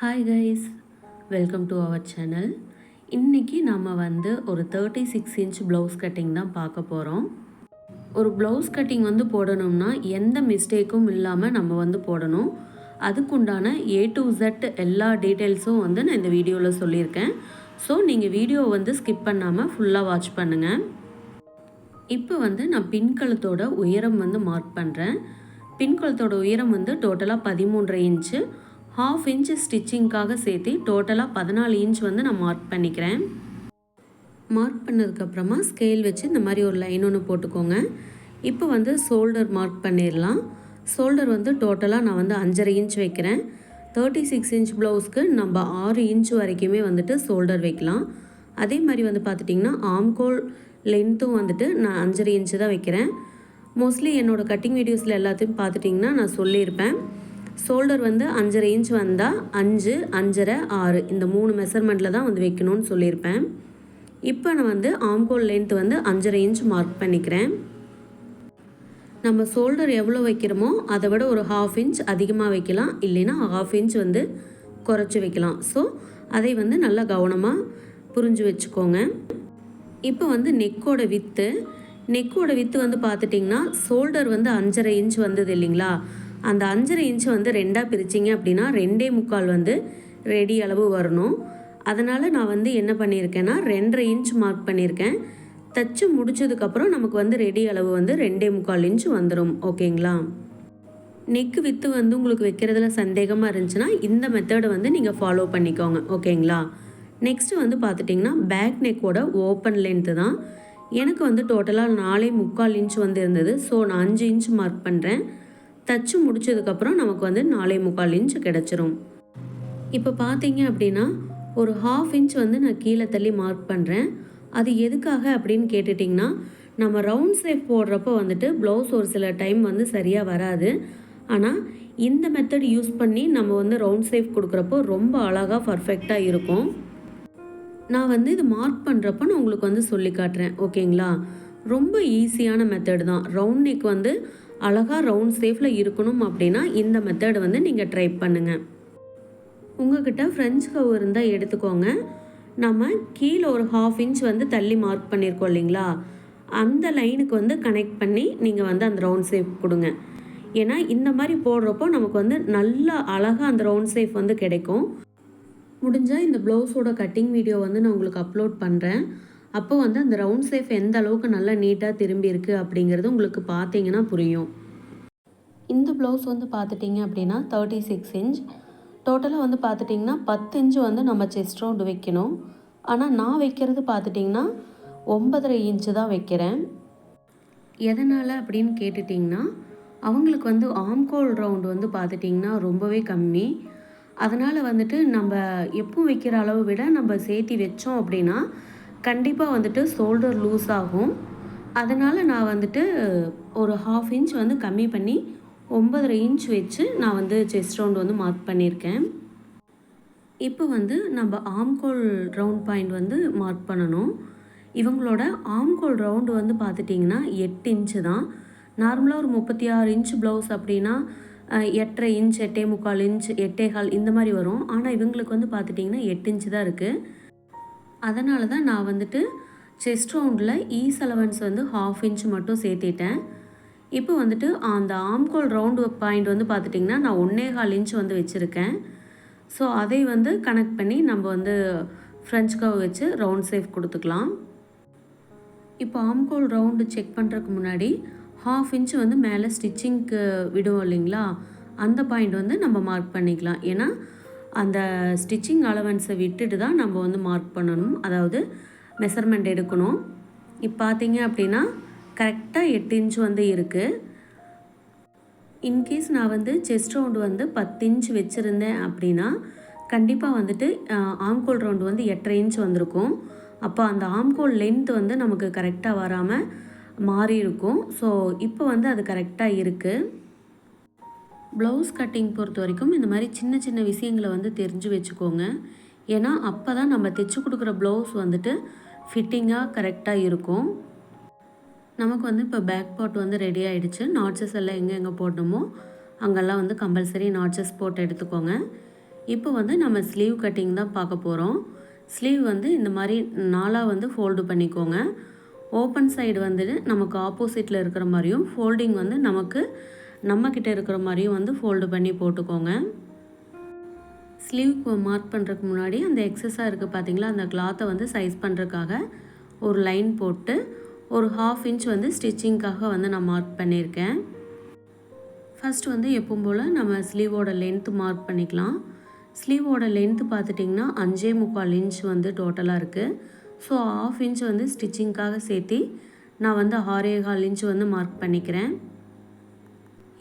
Hi guys welcome to our channel இன்றைக்கி நம்ம வந்து ஒரு thirty six inch blouse cutting தான் பார்க்க போகிறோம் ஒரு ப்ளவுஸ் கட்டிங் வந்து போடணும்னா எந்த மிஸ்டேக்கும் இல்லாமல் நம்ம வந்து போடணும். அதுக்குண்டான ஏ டு ஜெட் எல்லா டீட்டெயில்ஸும் வந்து நான் இந்த வீடியோவில் சொல்லியிருக்கேன். ஸோ நீங்கள் வீடியோ வந்து ஸ்கிப் பண்ணாமல் ஃபுல்லாக வாட்ச் பண்ணுங்கள் இப்போ வந்து நான் பின்கழுத்தோட உயரம் வந்து மார்க் பண்ணுறேன் பின்கழுத்தோட உயரம் வந்து டோட்டலாக பதிமூன்றரை இன்ச்சு ஹாஃப் இன்ச் ஸ்டிச்சிங்க்காக சேர்த்து டோட்டலாக பதினாலு இன்ச் வந்து நான் மார்க் பண்ணிக்கிறேன். மார்க் பண்ணதுக்கப்புறமா ஸ்கேல் வச்சு இந்த மாதிரி ஒரு லைன் ஒன்று போட்டுக்கோங்க. இப்போ வந்து ஷோல்டர் மார்க் பண்ணிடலாம். ஷோல்டர் வந்து டோட்டலாக நான் வந்து அஞ்சரை இன்ச் வைக்கிறேன். தேர்ட்டி சிக்ஸ் இன்ச் ப்ளவுஸ்க்கு நம்ம ஆறு இன்ச் வரைக்குமே வந்துட்டு ஷோல்டர் வைக்கலாம். அதே மாதிரி வந்து பார்த்துட்டிங்கன்னா ஆம்கோல் லென்த்தும் வந்துட்டு நான் அஞ்சரை இன்ச்சு தான் வைக்கிறேன். மோஸ்ட்லி என்னோடய கட்டிங் வீடியோஸில் எல்லாத்தையும் பார்த்துட்டிங்கன்னா நான் சொல்லியிருப்பேன். ஷோல்டர் வந்து அஞ்சரை இன்ச் வந்தால் அஞ்சு அஞ்சரை ஆறு. இந்த மூணு மெஷர்மெண்ட்டில் தான் வந்து வைக்கணும்னு சொல்லியிருப்பேன். இப்போ நான் வந்து ஆம்கோல் லென்த் வந்து அஞ்சரை இன்ச் மார்க் பண்ணிக்கிறேன். நம்ம ஷோல்டர் எவ்வளோ வைக்கிறோமோ அதை விட ஒரு ஹாஃப் இன்ச் அதிகமாக வைக்கலாம். இல்லைன்னா ஹாஃப் இன்ச் வந்து குறைச்சி வைக்கலாம். ஸோ அதை வந்து நல்லா கவனமாக புரிஞ்சு வச்சுக்கோங்க. இப்போ வந்து நெக்கோட வித்து நெக்கோட வித்து வந்து பார்த்துட்டிங்கன்னா ஷோல்டர் வந்து அஞ்சரை இன்ச் வந்தது இல்லைங்களா? அந்த அஞ்சரை இன்ச்சு வந்து ரெண்டாக பிரிச்சிங்க அப்படின்னா ரெண்டே முக்கால் வந்து ரெடி அளவு வரணும். அதனால் நான் வந்து என்ன பண்ணியிருக்கேன்னா ரெண்டரை இன்ச் மார்க் பண்ணியிருக்கேன். தச்சு முடிச்சதுக்கப்புறம் நமக்கு வந்து ரெடி அளவு வந்து ரெண்டே முக்கால் இன்ச் வந்துடும் ஓகேங்களா? நெக்கு வித்து வந்து உங்களுக்கு வைக்கிறதுல சந்தேகமாக இருந்துச்சுன்னா இந்த மெத்தடை வந்து நீங்கள் ஃபாலோ பண்ணிக்கோங்க. ஓகேங்களா? நெக்ஸ்ட்டு வந்து பார்த்துட்டிங்கன்னா பேக் நெக்கோட ஓப்பன் லென்த்து தான். எனக்கு வந்து டோட்டலாக நாலே முக்கால் இன்ச் வந்து இருந்தது. ஸோ நான் அஞ்சு இன்ச் மார்க் பண்ணுறேன் தச்சு முடிச்சதுக்கப்புறம் நமக்கு வந்து நாலே முக்கால் இன்ச் கிடச்சிரும். இப்போ பார்த்தீங்க அப்படின்னா ஒரு ஹாஃப் இன்ச் வந்து நான் கீழே தள்ளி மார்க் பண்ணுறேன் அது எதுக்காக அப்படின்னு கேட்டுட்டிங்கன்னா நம்ம ரவுண்ட் ஷேப் போடுறப்போ வந்துட்டு ப்ளவுஸ் ஒரு சில டைம் வந்து சரியாக வராது. ஆனால் இந்த மெத்தட் யூஸ் பண்ணி நம்ம வந்து ரவுண்ட் ஷேப் கொடுக்குறப்போ ரொம்ப அழகாக பர்ஃபெக்டாக இருக்கும். நான் வந்து இது மார்க் பண்ணுறப்ப நான் உங்களுக்கு வந்து சொல்லி காட்டுறேன் ஓகேங்களா? ரொம்ப ஈஸியான மெத்தடு தான். ரவுண்ட் நெக் வந்து அழகாக ரவுண்ட் ஷேஃபில் இருக்கணும் அப்படின்னா இந்த மெத்தட் வந்து நீங்கள் ட்ரை பண்ணுங்கள் உங்ககிட்ட ஃப்ரெஞ்ச் கவ் இருந்தால் எடுத்துக்கோங்க. நம்ம கீழே ஒரு ஹாஃப் இன்ச் வந்து தள்ளி மார்க் பண்ணியிருக்கோம் இல்லைங்களா? அந்த லைனுக்கு வந்து கனெக்ட் பண்ணி நீங்கள் வந்து அந்த ரவுண்ட் ஷேப் கொடுங்க. ஏன்னா இந்த மாதிரி போடுறப்போ நமக்கு வந்து நல்லா அழகாக அந்த ரவுண்ட் ஷேப் வந்து கிடைக்கும். முடிஞ்சால் இந்த ப்ளவுஸோட கட்டிங் வீடியோ வந்து நான் உங்களுக்கு அப்லோட் பண்ணுறேன் அப்போ வந்து அந்த ரவுண்ட் ஷேப் எந்த அளவுக்கு நல்லா நீட்டாக திரும்பி இருக்கு அப்படிங்கிறது உங்களுக்கு பார்த்தீங்கன்னா புரியும். இந்த ப்ளவுஸ் வந்து பார்த்துட்டிங்க அப்படின்னா தேர்ட்டி சிக்ஸ் இன்ச் டோட்டலாக வந்து பார்த்துட்டிங்கன்னா பத்து இன்ச்சு வந்து நம்ம செஸ்ட் ரவுண்டு வைக்கணும். ஆனால் நான் வைக்கிறது பார்த்துட்டிங்கன்னா ஒன்பதரை இன்ச்சு தான் வைக்கிறேன். எதனால் அப்படின்னு கேட்டுட்டிங்கன்னா அவங்களுக்கு வந்து ஆம்கோல் ரவுண்டு வந்து பார்த்துட்டிங்கன்னா ரொம்பவே கம்மி. அதனால் வந்துட்டு நம்ம எப்போ வைக்கிற அளவை விட நம்ம சேர்த்தி வச்சோம் அப்படின்னா கண்டிப்பாக வந்துட்டு ஷோல்டர் லூஸ் ஆகும். அதனால் நான் வந்துட்டு ஒரு ஹாஃப் இன்ச் வந்து கம்மி பண்ணி ஒம்பதரை இன்ச் வச்சு நான் வந்து செஸ்ட் ரவுண்ட் வந்து மார்க் பண்ணியிருக்கேன். இப்போ வந்து நம்ம ஆம்கோல் ரவுண்ட் பாயிண்ட் வந்து மார்க் பண்ணணும். இவங்களோட ஆம்கோல் ரவுண்டு வந்து பார்த்துட்டிங்கன்னா எட்டு இன்ச்சு தான். நார்மலாக ஒரு முப்பத்தி ஆறு இன்ச் ப்ளவுஸ் அப்படின்னா எட்டரை இன்ச் எட்டே முக்கால் இன்ச் எட்டே கால் இந்த மாதிரி வரும். ஆனால் இவங்களுக்கு வந்து பார்த்துட்டிங்கன்னா எட்டு இன்ச்சு தான் இருக்குது அதனால தான் நான் வந்துட்டு செஸ்ட் ரவுண்டில் ஈஸ் அலவன்ஸ் வந்து ஹாஃப் இன்ச் மட்டும் சேர்த்திட்டேன். இப்போ வந்துட்டு அந்த ஆம்கோல் ரவுண்டு பாயிண்ட் வந்து பார்த்துட்டிங்கன்னா நான் ஒன்றே கால் இன்ச் வந்து வச்சுருக்கேன். ஸோ அதை வந்து கனெக்ட் பண்ணி நம்ம வந்து ஃப்ரெஞ்ச் கவ் வச்சு ரவுண்ட் சேஃப் கொடுத்துக்கலாம். இப்போ ஆம்கோல் ரவுண்டு செக் பண்ணுறதுக்கு முன்னாடி ஹாஃப் இன்ச் வந்து மேலே ஸ்டிச்சிங்க்கு விடுவோம் இல்லைங்களா? அந்த பாயிண்ட் வந்து நம்ம மார்க் பண்ணிக்கலாம். ஏன்னா அந்த ஸ்டிச்சிங் அலவன்ஸை விட்டுட்டு தான் நம்ம வந்து மார்க் பண்ணணும். அதாவது மெஷர்மெண்ட் எடுக்கணும். இப்போ பார்த்தீங்க அப்படின்னா கரெக்டாக எட்டு இன்ச் வந்து இருக்குது இன்கேஸ் நான் வந்து செஸ்ட் ரவுண்டு வந்து பத்து இன்ச் வச்சுருந்தேன் அப்படின்னா கண்டிப்பாக வந்துட்டு ஆம்கோல் ரவுண்டு வந்து எட்டரை இன்ச் வந்திருக்கும். அப்போ அந்த ஆம்கோல் லென்த் வந்து நமக்கு கரெக்டாக வராமல் மாறி இருக்கும் ஸோ இப்போ வந்து அது கரெக்டாக இருக்குது ப்ளவுஸ் கட்டிங் பொறுத்த வரைக்கும் இந்த மாதிரி சின்ன சின்ன விஷயங்களை வந்து தெரிஞ்சு வச்சுக்கோங்க. ஏன்னா அப்போ தான் நம்ம தைச்சு கொடுக்குற ப்ளவுஸ் வந்துட்டு ஃபிட்டிங்காக கரெக்டாக இருக்கும். நமக்கு வந்து இப்போ பேக் பாட் வந்து ரெடி ஆகிடுச்சு நாட்சஸ் எல்லாம் எங்கே எங்கே போடணுமோ அங்கெல்லாம் வந்து கம்பல்சரி நாட்சஸ் போட்டு எடுத்துக்கோங்க. இப்போ வந்து நம்ம ஸ்லீவ் கட்டிங் தான் பார்க்க போகிறோம் ஸ்லீவ் வந்து இந்த மாதிரி நாலாக வந்து ஃபோல்டு பண்ணிக்கோங்க. ஓப்பன் சைடு வந்துட்டு நமக்கு ஆப்போசிட்டில் இருக்கிற மாதிரியும் ஃபோல்டிங் வந்து நமக்கு நம்மக்கிட்ட இருக்கிற மாதிரியும் வந்து ஃபோல்டு பண்ணி போட்டுக்கோங்க. ஸ்லீவ்க்கு மார்க் பண்ணுறதுக்கு முன்னாடி அந்த எக்ஸஸாக இருக்குது பார்த்தீங்களா அந்த கிளாத்தை வந்து சைஸ் பண்ணுறதுக்காக ஒரு லைன் போட்டு ஒரு ஹாஃப் இன்ச் வந்து ஸ்டிச்சிங்க்காக வந்து நான் மார்க் பண்ணியிருக்கேன். ஃபஸ்ட்டு வந்து எப்பவும் போல் நம்ம ஸ்லீவோட லென்த்து மார்க் பண்ணிக்கலாம். ஸ்லீவோட லென்த்து பார்த்துட்டிங்கன்னா அஞ்சே முக்கால் இன்ச் வந்து டோட்டலாக இருக்குது ஸோ ஆஃப் இன்ச் வந்து ஸ்டிச்சிங்க்காக சேர்த்தி நான் வந்து ஆறே கால் இன்ச் வந்து மார்க் பண்ணிக்கிறேன்.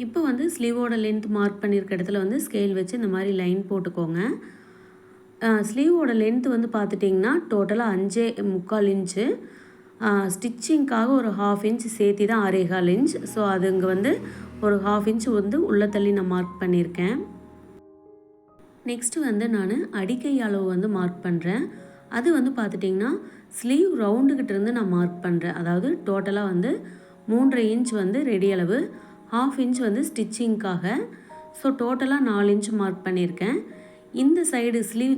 இப்போ வந்து ஸ்லீவோட லென்த் மார்க் பண்ணியிருக்க இடத்துல வந்து ஸ்கேல் வச்சு இந்த மாதிரி லைன் போட்டுக்கோங்க. ஸ்லீவோட லென்த் வந்து பார்த்துட்டிங்கன்னா டோட்டலாக அஞ்சே முக்கால் இன்ச்சு ஸ்டிச்சிங்க்காக ஒரு ஹாஃப் இன்ச் சேர்த்தி தான் ஆறேகால் இன்ச் ஸோ அது இங்கே வந்து ஒரு ஹாஃப் இன்ச் வந்து உள்ளே தள்ளி நான் மார்க் பண்ணியிருக்கேன் நெக்ஸ்ட்டு வந்து நான் அடிக்கை அளவு வந்து மார்க் பண்ணுறேன் அது வந்து பார்த்துட்டிங்கன்னா ஸ்லீவ் ரவுண்டுக்கிட்டேருந்து நான் மார்க் பண்ணுறேன் அதாவது டோட்டலாக வந்து மூன்றரை இன்ச் வந்து ரெடி அளவு. ஹாஃப் இன்ச் வந்து ஸ்டிச்சிங்க்காக ஸோ டோட்டலாக நாலு இன்ச் மார்க் பண்ணியிருக்கேன். இந்த சைடு ஸ்லீவ்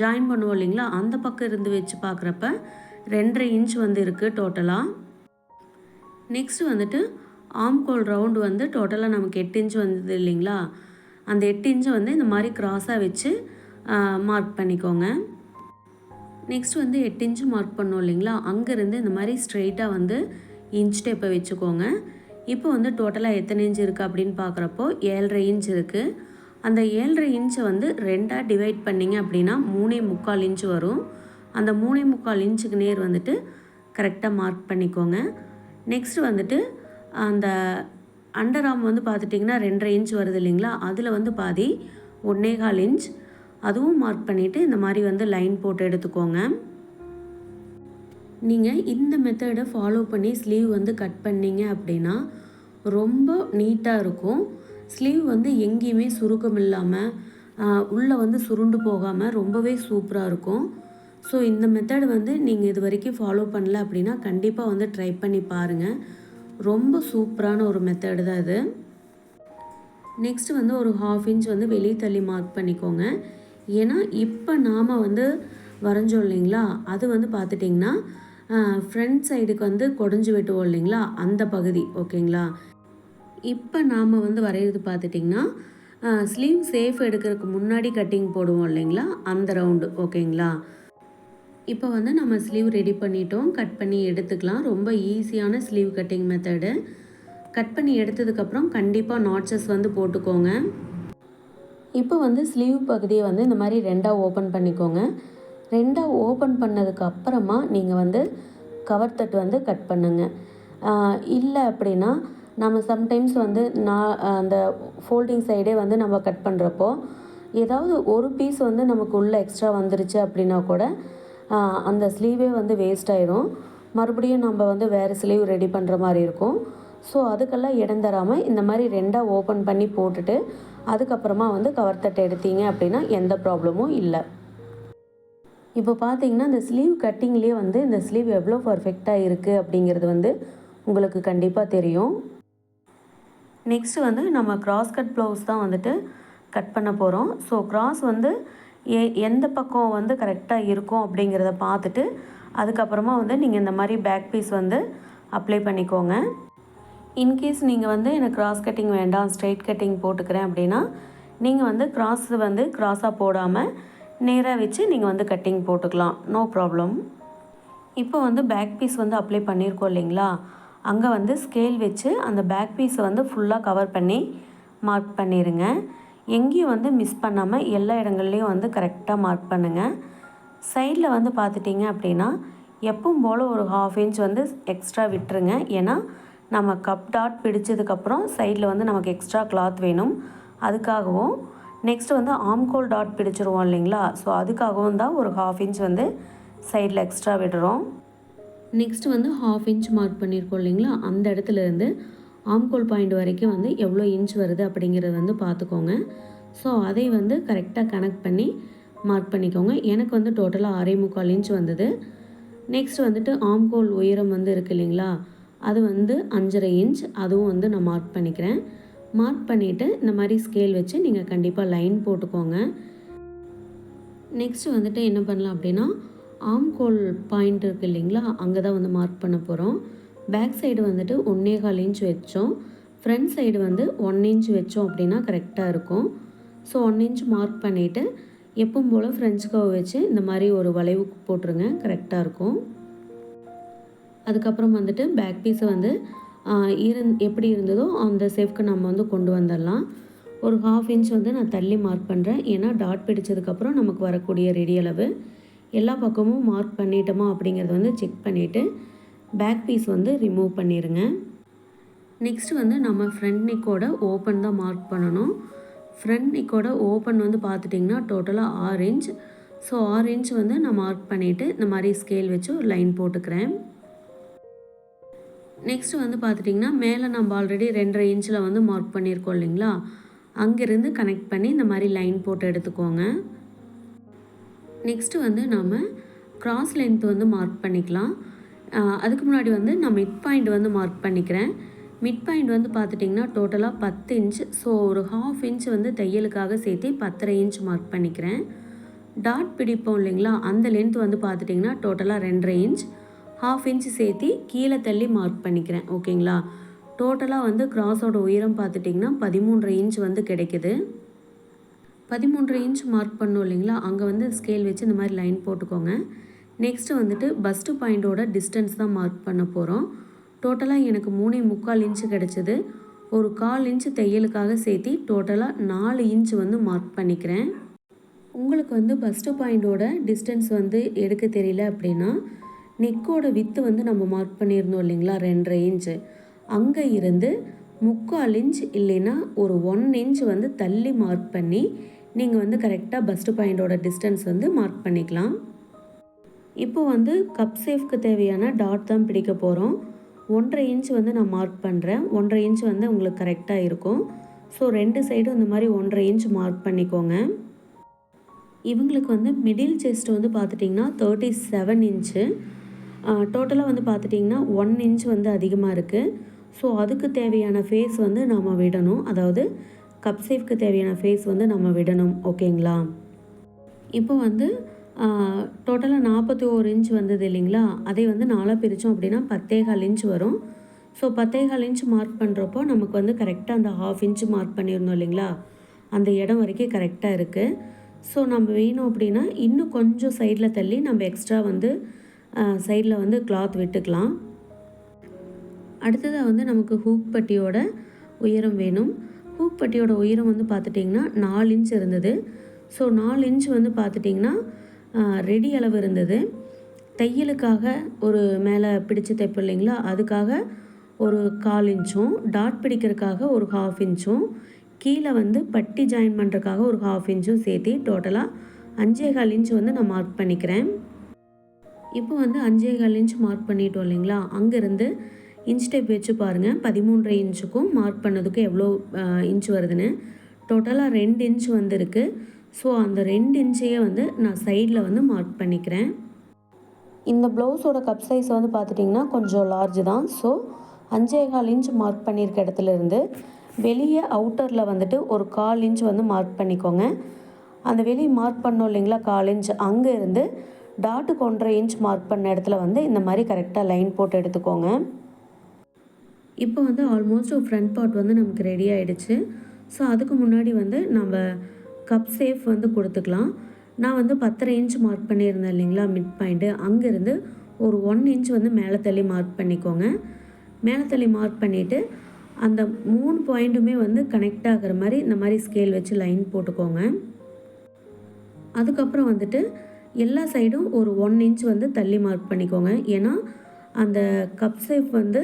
ஜாயின் பண்ணுவோம் இல்லைங்களா? அந்த பக்கம் இருந்து வச்சு பார்க்குறப்ப ரெண்டரை இன்ச் வந்து இருக்குது டோட்டலாக நெக்ஸ்ட் வந்துட்டு ஆம்கோல் ரவுண்டு வந்து டோட்டலாக நமக்கு எட்டு இன்ச் வந்தது இல்லைங்களா? அந்த எட்டு இன்ச்சை வந்து இந்த மாதிரி க்ராஸாக வச்சு மார்க் பண்ணிக்கோங்க. நெக்ஸ்ட் வந்து எட்டு இன்ச்சு மார்க் பண்ணோம் இல்லைங்களா? அங்கேருந்து இந்த மாதிரி ஸ்ட்ரெயிட்டாக வந்து இன்ச் டேப்பை வச்சுக்கோங்க. இப்போ வந்து டோட்டலாக எத்தனை இன்ச் இருக்குது அப்படின்னு பார்க்குறப்போ ஏழரை இன்ச் இருக்குது அந்த ஏழரை இன்ச்சை வந்து ரெண்டாக டிவைட் பண்ணிங்க அப்படின்னா மூணே முக்கால் இன்ச் வரும். அந்த மூணே முக்கால் இன்ச்சுக்கு நேர் வந்துட்டு கரெக்டாக மார்க் பண்ணிக்கோங்க. நெக்ஸ்ட் வந்துட்டு அந்த அண்டர் ஆம் வந்து பார்த்துட்டிங்கன்னா ரெண்டரை இன்ச் வருது இல்லைங்களா? அதில் வந்து பாதி ஒன்றே கால் இன்ச் அதுவும் மார்க் பண்ணிவிட்டு இந்த மாதிரி வந்து லைன் போட்டு எடுத்துக்கோங்க. நீங்கள் இந்த மெத்தடை ஃபாலோ பண்ணி ஸ்லீவ் வந்து கட் பண்ணிங்க அப்படின்னா ரொம்ப நீட்டாக இருக்கும். ஸ்லீவ் வந்து எங்கேயுமே சுருக்கம் இல்லாமல் உள்ளே வந்து சுருண்டு போகாமல் ரொம்பவே சூப்பராக இருக்கும். ஸோ இந்த மெத்தட் வந்து நீங்கள் இது வரைக்கும் ஃபாலோ பண்ணல அப்படின்னா கண்டிப்பாக வந்து ட்ரை பண்ணி பாருங்கள் ரொம்ப சூப்பரான ஒரு மெத்தடு தான் இது. நெக்ஸ்ட் வந்து ஒரு ஹாஃப் இன்ச் வந்து வெளியே தள்ளி மார்க் பண்ணிக்கோங்க. ஏன்னா இப்போ நாம் வந்து வரைஞ்சோம் இல்லைங்களா? அது வந்து பார்த்துட்டிங்கன்னா ஃப்ரண்ட் சைடுக்கு வந்து கொடைஞ்சி வெட்டுவோம் இல்லைங்களா? அந்த பகுதி ஓகேங்களா? இப்போ நாம் வந்து வரைகிறது பார்த்துட்டிங்கன்னா ஸ்லீவ் சேஃப் எடுக்கிறதுக்கு முன்னாடி கட்டிங் போடுவோம் இல்லைங்களா? அந்த ரவுண்டு ஓகேங்களா? இப்போ வந்து நம்ம ஸ்லீவ் ரெடி பண்ணிட்டோம். கட் பண்ணி எடுத்துக்கலாம். ரொம்ப ஈஸியான ஸ்லீவ் கட்டிங் மெத்தடு கட் பண்ணி எடுத்ததுக்கப்புறம் கண்டிப்பாக நாட்சஸ் வந்து போட்டுக்கோங்க. இப்போ வந்து ஸ்லீவ் பகுதியை வந்து இந்த மாதிரி ரெண்டாக ஓப்பன் பண்ணிக்கோங்க. ரெண்டாக ஓப்பன் பண்ணதுக்கு அப்புறமா நீங்கள் வந்து கவர் தட்டு வந்து கட் பண்ணுங்கள் இல்லை அப்படின்னா நம்ம சம்டைம்ஸ் வந்து நான் அந்த ஃபோல்டிங் சைடே வந்து நம்ம கட் பண்ணுறப்போ ஏதாவது ஒரு பீஸ் வந்து நமக்கு உள்ளே எக்ஸ்ட்ரா வந்துருச்சு அப்படின்னா கூட அந்த ஸ்லீவே வந்து வேஸ்ட் ஆயிரும். மறுபடியும் நம்ம வந்து வேறு ஸ்லீவ் ரெடி பண்ணுற மாதிரி இருக்கும். ஸோ அதுக்கெல்லாம் இடம் தராமல் இந்த மாதிரி ரெண்டாக ஓப்பன் பண்ணி போட்டுட்டு அதுக்கப்புறமா வந்து கவர் தட்டை எடுத்தீங்க அப்படின்னா எந்த ப்ராப்ளமும் இல்லை. இப்போ பார்த்தீங்கன்னா இந்த ஸ்லீவ் கட்டிங்லேயே வந்து இந்த ஸ்லீவ் எவ்வளோ பர்ஃபெக்டாக இருக்குது அப்படிங்கிறது வந்து உங்களுக்கு கண்டிப்பாக தெரியும். நெக்ஸ்ட்டு வந்து நம்ம கிராஸ் கட் ப்ளவுஸ் தான் வந்துட்டு கட் பண்ண போகிறோம் ஸோ கிராஸ் வந்து எ எந்த பக்கம் வந்து கரெக்டாக இருக்கும் அப்படிங்கிறத பார்த்துட்டு அதுக்கப்புறமா வந்து நீங்கள் இந்த மாதிரி பேக் பீஸ் வந்து அப்ளை பண்ணிக்கோங்க. இன்கேஸ் நீங்கள் வந்து எனக்கு கிராஸ் கட்டிங் வேண்டாம் ஸ்ட்ரெயிட் கட்டிங் போட்டுக்கிறேன் அப்படின்னா நீங்கள் வந்து கிராஸ் வந்து கிராஸாக போடாமல் நேராக வச்சு நீங்கள் வந்து கட்டிங் போட்டுக்கலாம். நோ ப்ராப்ளம் இப்போ வந்து பேக் பீஸ் வந்து அப்ளை பண்ணியிருக்கோம் இல்லைங்களா? அங்கே வந்து ஸ்கேல் வச்சு அந்த பேக் பீஸை வந்து ஃபுல்லாக கவர் பண்ணி மார்க் பண்ணிடுங்க எங்கேயும் வந்து மிஸ் பண்ணாமல் எல்லா இடங்கள்லையும் வந்து கரெக்டாக மார்க் பண்ணுங்கள் சைடில் வந்து பார்த்துட்டிங்க அப்படின்னா எப்பவும் போல் ஒரு ஹாஃப் இன்ச் வந்து எக்ஸ்ட்ரா விட்டுருங்க. ஏன்னா நம்ம கப் டாட் பிடிச்சதுக்கப்புறம் சைடில் வந்து நமக்கு எக்ஸ்ட்ரா கிளாத் வேணும். அதுக்காகவும் நெக்ஸ்ட் வந்து ஆம்கோல் டாட் பிடிச்சிருவோம் இல்லைங்களா? ஸோ அதுக்காகவும் தான் ஒரு ஹாஃப் இன்ச் வந்து சைடில் எக்ஸ்ட்ரா விடுறோம். நெக்ஸ்ட் வந்து ஹாஃப் இன்ச் மார்க் பண்ணியிருக்கோம் இல்லைங்களா? அந்த இடத்துல இருந்து ஆம்கோல் பாயிண்ட் வரைக்கும் வந்து எவ்வளோ இன்ச் வருது அப்படிங்கிறத வந்து பார்த்துக்கோங்க. ஸோ அதை வந்து கரெக்டாக கனெக்ட் பண்ணி மார்க் பண்ணிக்கோங்க. எனக்கு வந்து டோட்டலாக அரை முக்கால் இன்ச் வந்தது. நெக்ஸ்ட் வந்துட்டு ஆம்கோல் உயரம் வந்து இருக்குது இல்லைங்களா? அது வந்து அஞ்சரை இன்ச் அதுவும் வந்து நான் மார்க் பண்ணிக்கிறேன். மார்க் பண்ணிவிட்டு இந்த மாதிரி ஸ்கேல் வச்சு நீங்கள் கண்டிப்பாக லைன் போட்டுக்கோங்க. நெக்ஸ்ட்டு வந்துட்டு என்ன பண்ணலாம் அப்படின்னா ஆம்கோல் பாயிண்ட் இருக்குது இல்லைங்களா அங்கே தான் வந்து மார்க் பண்ண போகிறோம் பேக் சைடு வந்துட்டு ஒன்றே கால் இன்ச் வச்சோம். ஃப்ரண்ட் சைடு வந்து ஒன் இன்ச் வச்சோம் அப்படின்னா கரெக்டாக இருக்கும். ஸோ ஒன் இன்ச் மார்க் பண்ணிவிட்டு எப்பவும் போல் ஃப்ரெஞ்ச் கவ் வச்சு இந்த மாதிரி ஒரு வளைவு போட்டுருங்க கரெக்டாக இருக்கும். அதுக்கப்புறம் வந்துட்டு பேக் பீஸை வந்து இருந் எப்படி இருந்ததோ அந்த ஷேஃப்க்கு நம்ம வந்து கொண்டு வந்துடலாம். ஒரு ஹாஃப் இன்ச் வந்து நான் தள்ளி மார்க் பண்ணுறேன் ஏன்னா டாட் பிடிச்சதுக்கப்புறம் நமக்கு வரக்கூடிய ரெடி அளவு. எல்லா பக்கமும் மார்க் பண்ணிட்டோமா அப்படிங்கிறத வந்து செக் பண்ணிவிட்டு பேக் பீஸ் வந்து ரிமூவ் பண்ணிடுங்க நெக்ஸ்ட் வந்து நம்ம ஃப்ரண்ட் நெக்கோட ஓப்பன் தான் மார்க் பண்ணணும். ஃப்ரண்ட் நெக்கோட ஓப்பன் வந்து பார்த்துட்டிங்கன்னா டோட்டலாக ஆறு இன்ச் ஸோ ஆறு இன்ச் வந்து நான் மார்க் பண்ணிவிட்டு இந்த மாதிரி ஸ்கேல் வச்சு ஒரு லைன் போட்டுக்கிறேன். நெக்ஸ்ட் வந்து பார்த்துட்டிங்கன்னா மேலே நம்ம ஆல்ரெடி ரெண்டரை இன்ச்சில் வந்து மார்க் பண்ணியிருக்கோம் இல்லைங்களா? அங்கேருந்து கனெக்ட் பண்ணி இந்த மாதிரி லைன் போட்டு எடுத்துக்கோங்க. நெக்ஸ்ட்டு வந்து நம்ம க்ராஸ் லென்த் வந்து மார்க் பண்ணிக்கலாம். அதுக்கு முன்னாடி வந்து நான் மிட் பாயிண்ட் வந்து மார்க் பண்ணிக்கிறேன். மிட் பாயிண்ட் வந்து பார்த்துட்டிங்கன்னா டோட்டலாக பத்து இன்ச் ஸோ ஒரு ஹாஃப் இன்ச் வந்து தையலுக்காக சேர்த்து பத்தரை இன்ச் மார்க் பண்ணிக்கிறேன். டாட் பிடிப்போம் இல்லைங்களா? அந்த லென்த் வந்து பார்த்துட்டிங்கன்னா டோட்டலாக ரெண்டரை இன்ச் ஹாஃப் இன்ச் சேர்த்து கீழே தள்ளி மார்க் பண்ணிக்கிறேன் ஓகேங்களா டோட்டலாக வந்து கிராஸோட உயரம் பார்த்துட்டிங்கன்னா பதிமூன்றரை இன்ச் வந்து கிடைக்குது. பதிமூன்றரை இன்ச் மார்க் பண்ணோம் இல்லைங்களா? அங்கே வந்து ஸ்கேல் வச்சு இந்த மாதிரி லைன் போட்டுக்கோங்க. நெக்ஸ்ட்டு வந்துட்டு பஸ்ட்டு பாயிண்டோட டிஸ்டன்ஸ் தான் மார்க் பண்ண போகிறோம் டோட்டலாக எனக்கு மூணே முக்கால் இன்ச்சு கிடச்சிது. ஒரு கால் இன்ச்சு தையலுக்காக சேர்த்து டோட்டலாக நாலு இன்ச் வந்து மார்க் பண்ணிக்கிறேன். உங்களுக்கு வந்து பஸ்ட்டு பாயிண்டோட டிஸ்டன்ஸ் வந்து எடுக்க தெரியல அப்படின்னா நெக்கோட வித்து வந்து நம்ம மார்க் பண்ணியிருந்தோம் இல்லைங்களா? ரெண்டரை இன்ச்சு அங்கே இருந்து முக்கால் இன்ச் இல்லைன்னா ஒரு ஒன் இன்ச் வந்து தள்ளி மார்க் பண்ணி நீங்கள் வந்து கரெக்டாக பஸ்ட்டு பாயிண்டோட டிஸ்டன்ஸ் வந்து மார்க் பண்ணிக்கலாம். இப்போ வந்து கப் சேஃப்க்கு தேவையான டாட் தான் பிடிக்க போகிறோம் ஒன்றரை இன்ச் வந்து நான் மார்க் பண்ணுறேன் ஒன்றரை இன்ச் வந்து உங்களுக்கு கரெக்டாக இருக்கும். ஸோ ரெண்டு சைடும் இந்த மாதிரி ஒன்றரை இன்ச் மார்க் பண்ணிக்கோங்க. இவங்களுக்கு வந்து மிடில் செஸ்ட் வந்து பார்த்துட்டிங்கன்னா தேர்ட்டி செவன் இன்ச்சு டோட்டலாக வந்து பார்த்துட்டிங்கன்னா ஒன் இன்ச் வந்து அதிகமாக இருக்குது ஸோ அதுக்கு தேவையான ஃபேஸ் வந்து நம்ம விடணும். அதாவது கப் சேஃப்க்கு தேவையான ஃபேஸ் வந்து நம்ம விடணும். ஓகேங்களா இப்போ வந்து டோட்டலாக நாற்பத்தி ஓரு இன்ச் வந்தது இல்லைங்களா? அதை வந்து நாலாக பிரித்தோம் அப்படின்னா பத்தேகால் இன்ச் வரும். ஸோ பத்தேகால் இன்ச் மார்க் பண்ணுறப்போ நமக்கு வந்து கரெக்டாக அந்த ஹாஃப் இன்ச் மார்க் பண்ணியிருந்தோம் இல்லைங்களா? அந்த இடம் வரைக்கும் கரெக்டாக இருக்குது ஸோ நம்ம வேணும் அப்படின்னா இன்னும் கொஞ்சம் சைடில் தள்ளி நம்ம எக்ஸ்ட்ரா வந்து சைடில் வந்து கிளாத் விட்டுக்கலாம். அடுத்ததாக வந்து நமக்கு ஹூக் பட்டியோட உயரம் வேணும். ஹூக் பட்டியோட உயரம் வந்து பார்த்துட்டிங்கன்னா நாலு இன்ச் இருந்தது. ஸோ நாலு இன்ச் வந்து பார்த்துட்டிங்கன்னா ரெடி அளவு இருந்தது. தையலுக்காக ஒரு மேலே பிடிச்சு தைப்போம் இல்லைங்களா? அதுக்காக ஒரு கால் இன்ச்சும் டாட் பிடிக்கிறதுக்காக ஒரு ஹாஃப் இன்ச்சும் கீழே வந்து பட்டி ஜாயின் பண்ணுறதுக்காக ஒரு ஹாஃப் இன்ச்சும் சேர்த்து டோட்டலாக அஞ்சே கால் இன்ச் வந்து நான் மார்க் பண்ணிக்கிறேன். இப்போ வந்து அஞ்சே கால் இன்ச் மார்க் பண்ணிட்டோம் இல்லைங்களா? அங்கேருந்து இன்ச் டேப் வச்சு பாருங்கள் பதிமூன்றரை இன்ச்சுக்கும் மார்க் பண்ணதுக்கும் எவ்வளோ இன்ச் வருதுன்னு. டோட்டலாக ரெண்டு இன்ச் வந்திருக்கு. ஸோ அந்த ரெண்டு இன்ச்சையே வந்து நான் சைடில் வந்து மார்க் பண்ணிக்கிறேன். இந்த ப்ளவுஸோட கப் சைஸ் வந்து பார்த்துட்டிங்கன்னா கொஞ்சம் லார்ஜ் தான். ஸோ அஞ்சே கால் இன்ச் மார்க் பண்ணியிருக்க இடத்துல இருந்து வெளியே அவுட்டரில் வந்துட்டு ஒரு கால் இன்ச் வந்து மார்க் பண்ணிக்கோங்க. அந்த வெளியே மார்க் பண்ணோம் இல்லைங்களா? கால் இன்ச் அங்கேருந்து டாட்டுக்கு ஒன்றரை இன்ச் மார்க் பண்ண இடத்துல வந்து இந்த மாதிரி கரெக்டாக லைன் போட்டு எடுத்துக்கோங்க. இப்போ வந்து ஆல்மோஸ்ட் ஃப்ரண்ட் பார்ட் வந்து நமக்கு ரெடி ஆகிடுச்சு ஸோ அதுக்கு முன்னாடி வந்து நம்ம கப் சேஃப் வந்து கொடுத்துக்கலாம். நான் வந்து பத்தரை இன்ச் மார்க் பண்ணியிருந்தேன் இல்லைங்களா மிட் பாயிண்ட்டு அங்கேருந்து ஒரு ஒன் இன்ச் வந்து மேலே தள்ளி மார்க் பண்ணிக்கோங்க. மேலே தள்ளி மார்க் பண்ணிவிட்டு அந்த மூணு பாயிண்ட்டுமே வந்து கனெக்ட் ஆகிற மாதிரி இந்த மாதிரி ஸ்கேல் வச்சு லைன் போட்டுக்கோங்க. அதுக்கப்புறம் வந்துட்டு எல்லா சைடும் ஒரு ஒன் இன்ச் வந்து தள்ளி மார்க் பண்ணிக்கோங்க. ஏன்னா அந்த கப் ஷேப் வந்து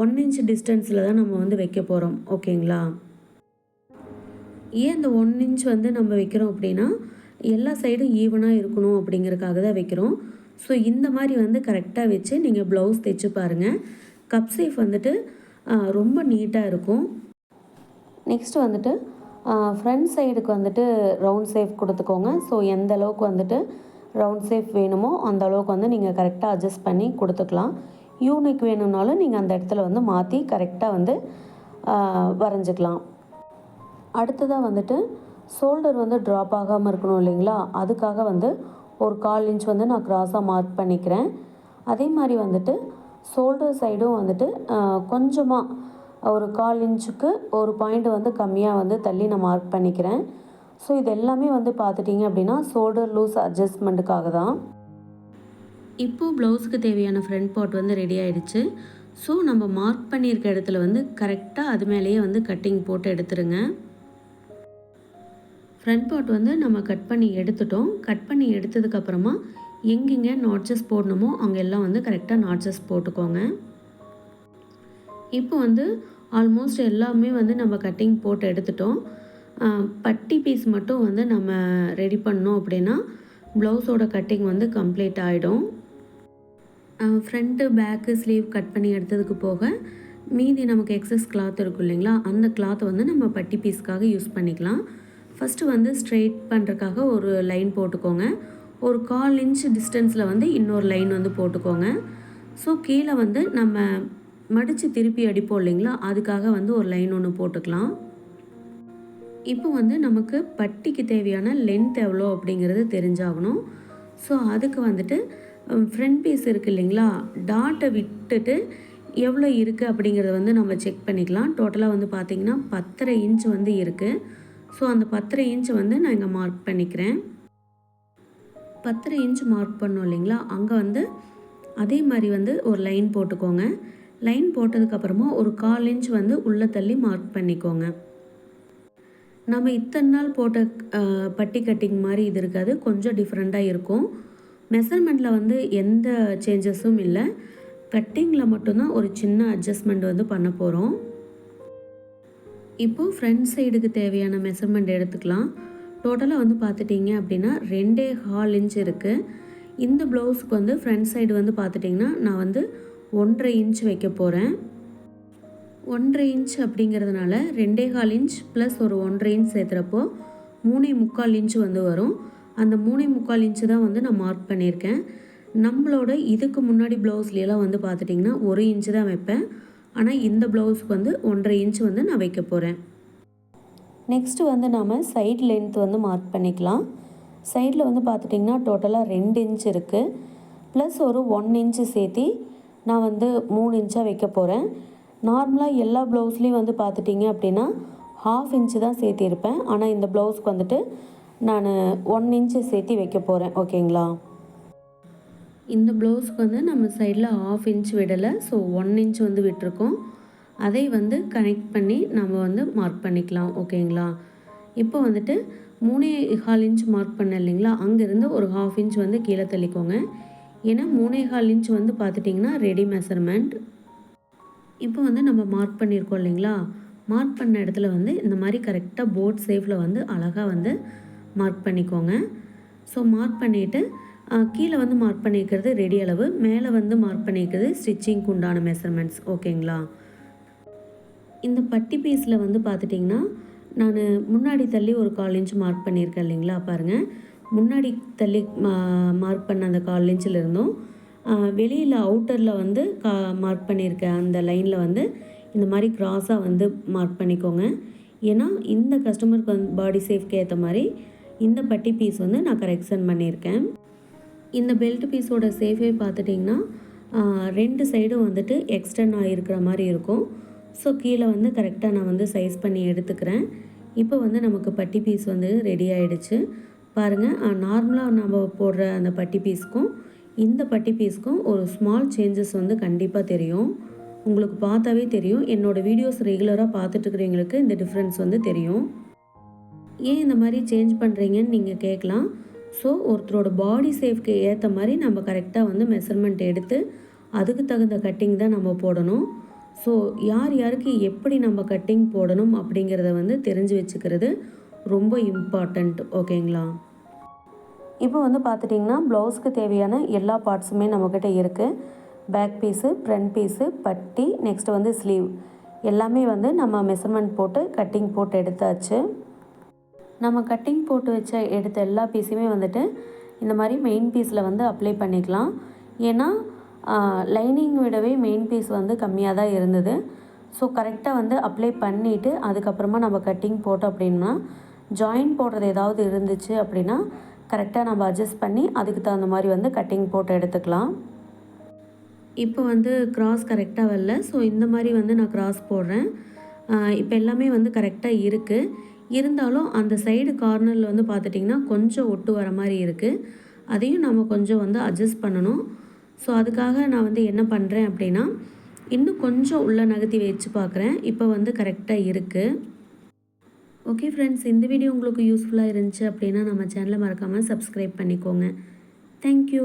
ஒன் இன்ச் டிஸ்டன்ஸில் தான் நம்ம வந்து வைக்க போகிறோம் ஓகேங்களா? ஏன் இந்த ஒன் இன்ச் வந்து நம்ம வைக்கிறோம் அப்படின்னா எல்லா சைடும் ஈவனாக இருக்கணும் அப்படிங்கிறதுக்காக தான் வைக்கிறோம். ஸோ இந்த மாதிரி வந்து கரெக்டாக வச்சு நீங்கள் ப்ளவுஸ் தைச்சு பாருங்கள் கப் சைஃப் வந்துட்டு ரொம்ப நீட்டாக இருக்கும். நெக்ஸ்ட் வந்துட்டு ஃப்ரண்ட் சைடுக்கு வந்துட்டு ரவுண்ட் சேஃப் கொடுத்துக்கோங்க. ஸோ எந்த அளவுக்கு வந்துட்டு ரவுண்ட் சேஃப் வேணுமோ அந்த அளவுக்கு வந்து நீங்கள் கரெக்டாக அட்ஜஸ்ட் பண்ணி கொடுத்துக்கலாம். யூனிக் வேணும்னாலும் நீங்கள் அந்த இடத்துல வந்து மாற்றி கரெக்டாக வந்து வரைஞ்சிக்கலாம். அடுத்ததாக வந்துட்டு ஷோல்டர் வந்து ட்ராப் ஆகாமல் இருக்கணும் இல்லைங்களா? அதுக்காக வந்து ஒரு கால் இன்ச் வந்து நான் க்ராஸாக மார்க் பண்ணிக்கிறேன். அதே மாதிரி வந்துட்டு ஷோல்டர் சைடும் வந்துட்டு கொஞ்சமாக ஒரு கால் இன்ச்சுக்கு ஒரு பாயிண்ட் வந்து கம்மியாக வந்து தள்ளி நான் மார்க் பண்ணிக்கிறேன். ஸோ இது எல்லாமே வந்து பார்த்துட்டிங்க அப்படின்னா ஷோல்டர் லூஸ் அட்ஜஸ்ட்மெண்ட்டுக்காக தான். இப்போது ப்ளவுஸுக்கு தேவையான ஃப்ரண்ட் பார்ட் வந்து ரெடி ஆகிடுச்சு ஸோ நம்ம மார்க் பண்ணியிருக்க இடத்துல வந்து கரெக்டாக அது மேலேயே வந்து கட்டிங் போட்டு எடுத்துருங்க. ஃப்ரண்ட் பார்ட் வந்து நம்ம கட் பண்ணி எடுத்துட்டோம். கட் பண்ணி எடுத்ததுக்கப்புறமா எங்கெங்கே நாட்சஸ் போடணுமோ அங்கெல்லாம் வந்து கரெக்டாக நாட்சஸ் போட்டுக்கோங்க. இப்போ வந்து ஆல்மோஸ்ட் எல்லாமே வந்து நம்ம கட்டிங் போட்டு எடுத்துட்டோம். பட்டி பீஸ் மட்டும் வந்து நம்ம ரெடி பண்ணோம் அப்படின்னா ப்ளவுஸோட கட்டிங் வந்து கம்ப்ளீட் ஆகிடும் ஃப்ரண்ட்டு பேக்கு ஸ்லீவ் கட் பண்ணி எடுத்ததுக்கு போக மீதி நமக்கு எக்ஸஸ் கிளாத் இருக்கும் இல்லைங்களா அந்த கிளாத்தை வந்து நம்ம பட்டி பீஸ்க்காக யூஸ் பண்ணிக்கலாம். ஃபஸ்ட்டு வந்து ஸ்ட்ரெயிட் பண்ணுறக்காக ஒரு லைன் போட்டுக்கோங்க. ஒரு கால் இன்ச் டிஸ்டன்ஸில் வந்து இன்னொரு லைன் வந்து போட்டுக்கோங்க. ஸோ கீழே வந்து நம்ம மடித்து திருப்பி அடிப்போம் இல்லைங்களா? அதுக்காக வந்து ஒரு லைன் ஒன்று போட்டுக்கலாம். இப்போ வந்து நமக்கு பட்டிக்கு தேவையான லென்த் எவ்வளோ அப்படிங்கிறது தெரிஞ்சாகணும். ஸோ அதுக்கு வந்துட்டு ஃப்ரண்ட் பீஸ் இருக்குது இல்லைங்களா? டாட்டை விட்டுட்டு எவ்வளோ இருக்குது அப்படிங்கிறத வந்து நம்ம செக் பண்ணிக்கலாம். டோட்டலாக வந்து பார்த்திங்கன்னா பத்தரை இன்ச் வந்து இருக்குது ஸோ அந்த பத்தரை இன்ச் வந்து நான் இங்கே மார்க் பண்ணிக்கிறேன். பத்தரை இன்ச் மார்க் பண்ணோம் இல்லைங்களா? அங்கே வந்து அதே மாதிரி வந்து ஒரு லைன் போட்டுக்கோங்க. லைன் போட்டதுக்கப்புறமா ஒரு கால் இன்ச் வந்து உள்ளே தள்ளி மார்க் பண்ணிக்கோங்க. நம்ம இத்தனை நாள் போட்ட பட்டி கட்டிங் மாதிரி இது இருக்காது. கொஞ்சம் டிஃப்ரெண்ட்டாக இருக்கும். மெஷர்மெண்ட்டில் வந்து எந்த சேஞ்சஸும் இல்லை. கட்டிங்கில் மட்டும்தான் ஒரு சின்ன அட்ஜஸ்ட்மெண்ட் வந்து பண்ண போகிறோம் இப்போது ஃப்ரண்ட் சைடுக்கு தேவையான மெஷர்மெண்ட் எடுத்துக்கலாம். டோட்டலாக வந்து பார்த்துட்டிங்க அப்படின்னா ரெண்டே ஹால் இன்ச் இருக்குது இந்த ப்ளவுஸுக்கு வந்து ஃப்ரண்ட் சைடு வந்து பார்த்துட்டிங்கன்னா நான் வந்து ஒன்றரை இன்ச் வைக்க போகிறேன் ஒன்றரை இன்ச் அப்படிங்கிறதுனால ரெண்டே கால் இன்ச் ப்ளஸ் ஒரு ஒன்றரை இன்ச் சேர்த்துறப்போ மூணே முக்கால் இன்ச் வந்து வரும். அந்த மூணே முக்கால் இன்ச்சு தான் வந்து நான் மார்க் பண்ணியிருக்கேன். நம்மளோட இதுக்கு முன்னாடி ப்ளவுஸ்லாம் வந்து பார்த்துட்டிங்கன்னா ஒரு இன்ச்சு தான் வைப்பேன். ஆனால் இந்த ப்ளவுஸ்க்கு வந்து ஒன்றரை இன்ச் வந்து நான் வைக்க போகிறேன் நெக்ஸ்ட்டு வந்து நாம் சைட் லென்த் வந்து மார்க் பண்ணிக்கலாம். சைடில் வந்து பார்த்துட்டிங்கன்னா டோட்டலாக ரெண்டு இன்ச் இருக்குது ப்ளஸ் ஒரு ஒன் இன்ச்சு சேர்த்தி நான் வந்து மூணு இன்ச்சாக வைக்க போகிறேன் நார்மலாக எல்லா ப்ளவுஸ்லேயும் வந்து பார்த்துட்டிங்க அப்படின்னா ஹாஃப் இன்ச்சு தான் சேர்த்திருப்பேன் ஆனால் இந்த ப்ளவுஸ்க்கு வந்துட்டு நான் ஒன் இன்ச்சு சேர்த்தி வைக்க போகிறேன் ஓகேங்களா இந்த ப்ளவுஸ்க்கு வந்து நம்ம சைடில் ஆஃப் இன்ச் விடலை. ஸோ ஒன் இன்ச் வந்து விட்டுருக்கோம். அதை வந்து கனெக்ட் பண்ணி நம்ம வந்து மார்க் பண்ணிக்கலாம். ஓகேங்களா இப்போ வந்துட்டு மூணே ஹால் இன்ச் மார்க் பண்ண இல்லைங்களா? அங்கேருந்து ஒரு ஹாஃப் இன்ச் வந்து கீழே தள்ளிக்கோங்க. ஏன்னா மூணே கால் இன்ச் வந்து பார்த்துட்டிங்கன்னா ரெடி மெஷர்மெண்ட் இப்போ வந்து நம்ம மார்க் பண்ணியிருக்கோம் இல்லைங்களா? மார்க் பண்ண இடத்துல வந்து இந்த மாதிரி கரெக்டாக போர்ட் சேஃபில் வந்து அழகாக வந்து மார்க் பண்ணிக்கோங்க. ஸோ மார்க் பண்ணிவிட்டு கீழே வந்து மார்க் பண்ணியிருக்கிறது ரெடி அளவு மேலே வந்து மார்க் பண்ணியிருக்கிறது ஸ்டிச்சிங்க்கு உண்டான மெஷர்மெண்ட்ஸ் ஓகேங்களா? இந்த பட்டி பீஸில் வந்து பார்த்துட்டிங்கன்னா நான் முன்னாடி தள்ளி ஒரு கால் இன்ச் மார்க் பண்ணியிருக்கேன் இல்லைங்களா? பாருங்கள் முன்னாடி தள்ளி மார்க் பண்ண அந்த கால் இன்ச்சில் இருந்தும். வெளியில் அவுட்டரில் வந்து கா மார்க் பண்ணியிருக்கேன் அந்த லைனில் வந்து இந்த மாதிரி க்ராஸாக வந்து மார்க் பண்ணிக்கோங்க. ஏன்னா இந்த கஸ்டமருக்கு வந்து பாடி சேஃப்க்கு ஏற்ற மாதிரி இந்த பட்டி பீஸ் வந்து நான் கரெக்ஷன் பண்ணியிருக்கேன் இந்த பெல்ட் பீஸோட சேஃபே பார்த்துட்டிங்கன்னா ரெண்டு சைடும் வந்துட்டு எக்ஸ்டன் ஆகிருக்கிற மாதிரி இருக்கும். ஸோ கீழே வந்து கரெக்டாக நான் வந்து சைஸ் பண்ணி எடுத்துக்கிறேன். இப்போ வந்து நமக்கு பட்டி பீஸ் வந்து ரெடி ஆகிடுச்சு பாருங்கள் நார்மலாக நம்ம போடுற அந்த பட்டி பீஸ்க்கும் இந்த பட்டி பீஸ்க்கும் ஒரு ஸ்மால் சேஞ்சஸ் வந்து கண்டிப்பாக தெரியும். உங்களுக்கு பார்த்தாவே தெரியும். என்னோடய வீடியோஸ் ரெகுலராக பார்த்துட்ருக்கிறவங்களுக்கு இந்த டிஃப்ரென்ஸ் வந்து தெரியும். ஏன் இந்த மாதிரி சேஞ்ச் பண்ணுறீங்கன்னு நீங்கள் கேட்கலாம். ஸோ ஒருத்தரோட பாடி சேஃப்க்கு ஏற்ற மாதிரி நம்ம கரெக்டாக வந்து மெஷர்மெண்ட் எடுத்து அதுக்கு தகுந்த கட்டிங் தான் நம்ம போடணும். ஸோ யார் யாருக்கு எப்படி நம்ம கட்டிங் போடணும் அப்படிங்கிறத வந்து தெரிஞ்சு வச்சுக்கிறது. ரொம்ப இம்பார்ட்டண்ட் ஓகேங்களா இப்போ வந்து பார்த்துட்டிங்கன்னா ப்ளவுஸ்க்கு தேவையான எல்லா பார்ட்ஸுமே நம்மக்கிட்ட இருக்குது பேக் பீஸு ஃப்ரண்ட் பீஸு பட்டி நெக்ஸ்ட்டு வந்து ஸ்லீவ் எல்லாமே வந்து நம்ம மெஷர்மெண்ட் போட்டு கட்டிங் போட்டு எடுத்தாச்சு. நம்ம கட்டிங் போட்டு வச்ச எடுத்த எல்லா பீஸுமே வந்துட்டு இந்த மாதிரி மெயின் பீஸில் வந்து அப்ளை பண்ணிக்கலாம். ஏன்னா லைனிங் விடவே மெயின் பீஸ் வந்து கம்மியாக தான் இருந்தது. ஸோ கரெக்டாக வந்து அப்ளை பண்ணிவிட்டு அதுக்கப்புறமா நம்ம கட்டிங் போட்டோம் அப்படின்னா ஜாயின் போடுறது ஏதாவது இருந்துச்சு அப்படின்னா கரெக்டாக நம்ம அட்ஜஸ்ட் பண்ணி அதுக்கு தகுந்த மாதிரி வந்து கட்டிங் போட்டு எடுத்துக்கலாம். இப்போ வந்து கிராஸ் கரெக்டாக வரல. ஸோ இந்த மாதிரி வந்து நான் கிராஸ் போடுறேன். இப்போ எல்லாமே வந்து கரெக்டாக இருக்குது இருந்தாலும் அந்த சைடு கார்னரில் வந்து பார்த்துட்டிங்கன்னா கொஞ்சம் ஒட்டு வர மாதிரி இருக்குது அதையும் நம்ம கொஞ்சம் வந்து அட்ஜஸ்ட் பண்ணணும். ஸோ அதுக்காக நான் வந்து என்ன பண்ணுறேன் அப்படின்னா இன்னும் கொஞ்சம் உள்ளே நகர்த்தி வச்சு பார்க்குறேன். இப்போ வந்து கரெக்டாக இருக்குது ஓகே ஃப்ரெண்ட்ஸ் இந்த வீடியோ உங்களுக்கு யூஸ்ஃபுல்லாக இருந்துச்சு அப்படின்னா நம்ம சேனலை மறக்காமல் சப்ஸ்கிரைப் பண்ணிக்கோங்க. தேங்க்யூ